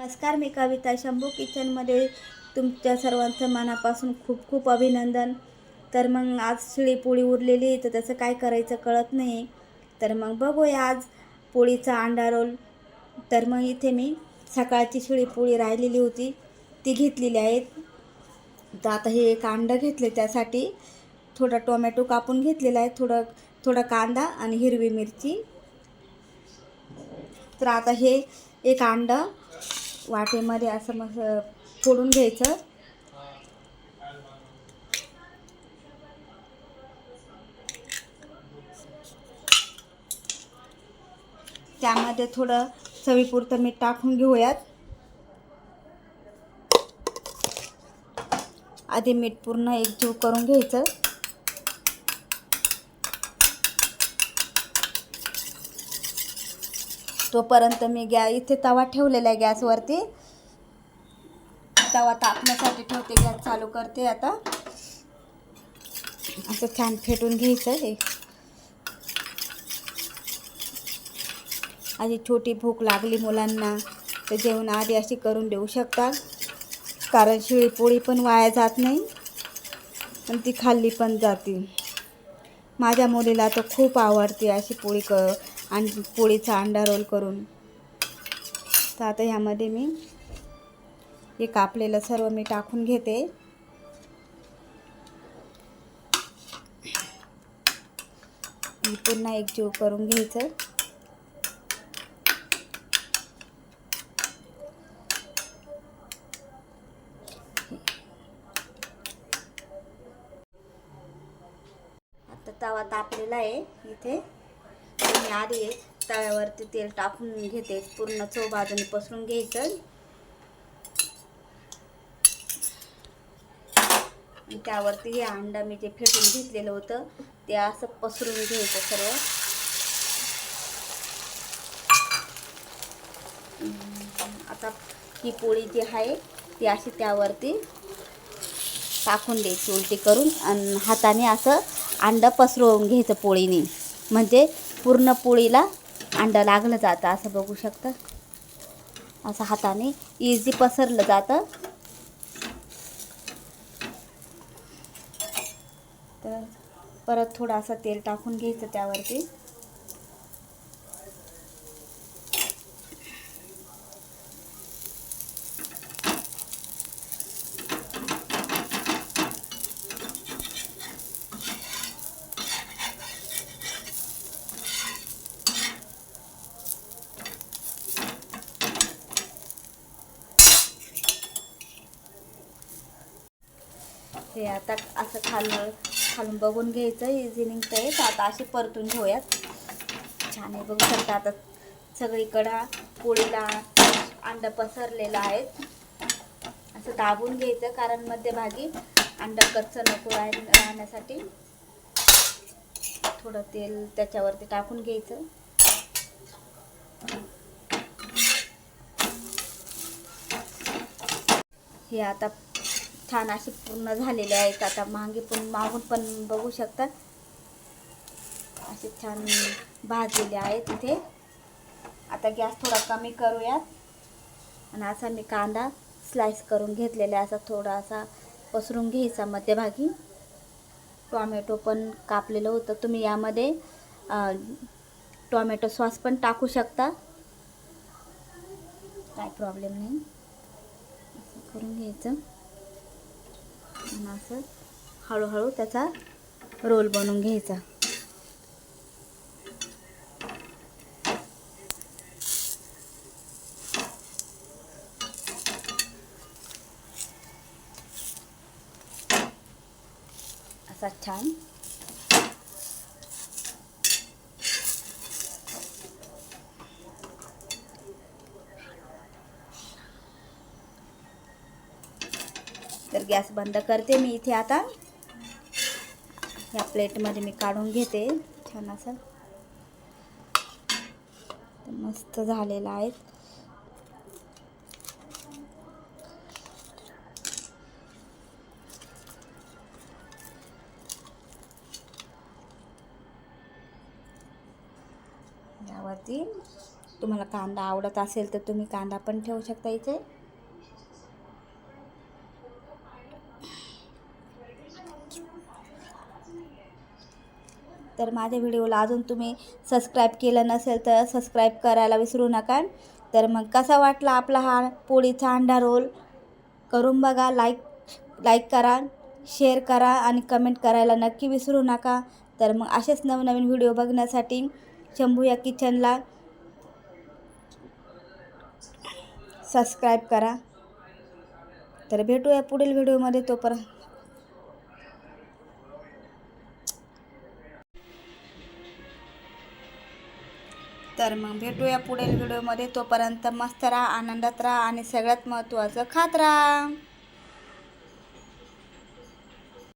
नमस्कार मी कविता शंभू. किचनमध्ये तुमच्या सर्वांचं मनापासून खूप खूप अभिनंदन. तर मग आज शिळी पोळी उरलेली आहे तर त्याचं काय करायचं कळत नाही. तर मग बघूया आज पोळीचा अंडा रोल. तर मग इथे मी सकाळची शिळी पोळी राहिलेली होती ती घेतलेली आहेत. तर आता हे एक अंडं घेतले त्यासाठी थोडा टोमॅटो कापून घेतलेला आहे थोडं थोडा कांदा आणि हिरवी मिरची. तर आता हे एक अंडं वाटेमध्ये असं मग फोडून घ्यायचं. त्यामध्ये थोडं चवीपुरतं मीठ टाकून घेऊयात. आधी मीठ पूर्ण एकजीव करून घ्यायचं. तोपर्यंत मी गॅ इथे तवा ठेवलेला आहे गॅसवरती. तवा तापण्यासाठी ठेवते गॅस चालू करते आता. असं छान फेटून घ्यायचं हे. आधी छोटी भूक लागली मुलांना तर जेवण आधी अशी करून देऊ शकता कारण शिळी पोळी पण वाया जात नाही आणि ती खाल्ली पण जाते. माझ्या मुलीला तर खूप आवडते अशी पोळी क आणि पोळीचा अंडा रोल करून. तर आता ह्यामध्ये मी हे कापलेलं सर्व मी टाकून घेते. पुन्हा एकजीव करून घ्यायचं. आता तवा तापलेला आहे इथे. मी आधी तव्यावरती तेल टाकून घेते. पूर्ण चव बाजूने पसरून घ्यायचं. त्यावरती हे अंडा मी जे फेटून घेतलेलं होतं ते असं पसरून घ्यायचं सर्व. आता ही पोळी जी आहे ती अशी त्यावरती टाकून द्यायची उलटी करून. आणि हाताने असं अंडं पसरवून घ्यायचं पोळीने. म्हणजे पूर्ण पोळीला अंडं लागलं जातं असं बघू शकता. असं हाताने इझी पसरलं जातं. तर परत थोडं तेल टाकून घ्यायचं त्यावरती. हे आता असं खालून खालून बघून घ्यायचं इझी निघतंय. तर आता असे परतून घेऊयात. छान आहे बघू शकता आता सगळीकडं पोळीला अंडं पसरलेलं आहे. असं दाबून घ्यायचं कारण मध्यभागी अंडा कच्चं नको राहण्यासाठी. थोडं तेल त्याच्यावरती टाकून घ्यायचं. हे आता छान असे पूर्ण झालेले आहेत. आता मागे पण मागून पण बघू शकतात असे छान भाजलेले आहेत इथे. आता गॅस थोडा कमी करूयात. आणि असा मी कांदा स्लाइस करून घेतलेला असा थोडासा पसरून घ्यायचा मध्यभागी. टॉमॅटो पण कापलेलं होतं. तुम्ही यामध्ये टॉमॅटो सॉस पण टाकू शकता. काय प्रॉब्लेम नाही. असं करून घ्यायचं. असं हळूहळू त्याचा रोल बनवून घ्यायचा. असा छान गॅस बंद करते मी इथे आता. या प्लेटमध्ये मी काढून घेते छान असं. मस्त झालेलं आहे. यावरती तुम्हाला कांदा आवडत असेल तर तुम्ही कांदा पण ठेवू शकता इथे. तर माझ्या व्हिडिओला अजून तुम्ही सबस्क्राईब केलं नसेल तर सबस्क्राईब करायला विसरू नका. तर मग कसा वाटला आपला हा पोळीचा अंडा रोल करून बघा लाईक लाईक करा शेअर करा आणि कमेंट करायला नक्की विसरू नका. तर मग असेच नवनवीन व्हिडिओ बघण्यासाठी शंभू या किचनला सबस्क्राईब करा. तर भेटूया पुढील व्हिडिओमध्ये तोपर्यंत तर मग भेटूया पुढील व्हिडिओमध्ये. तोपर्यंत मस्त राहा आनंदात राहा आणि सगळ्यात महत्त्वाचं खात राहा.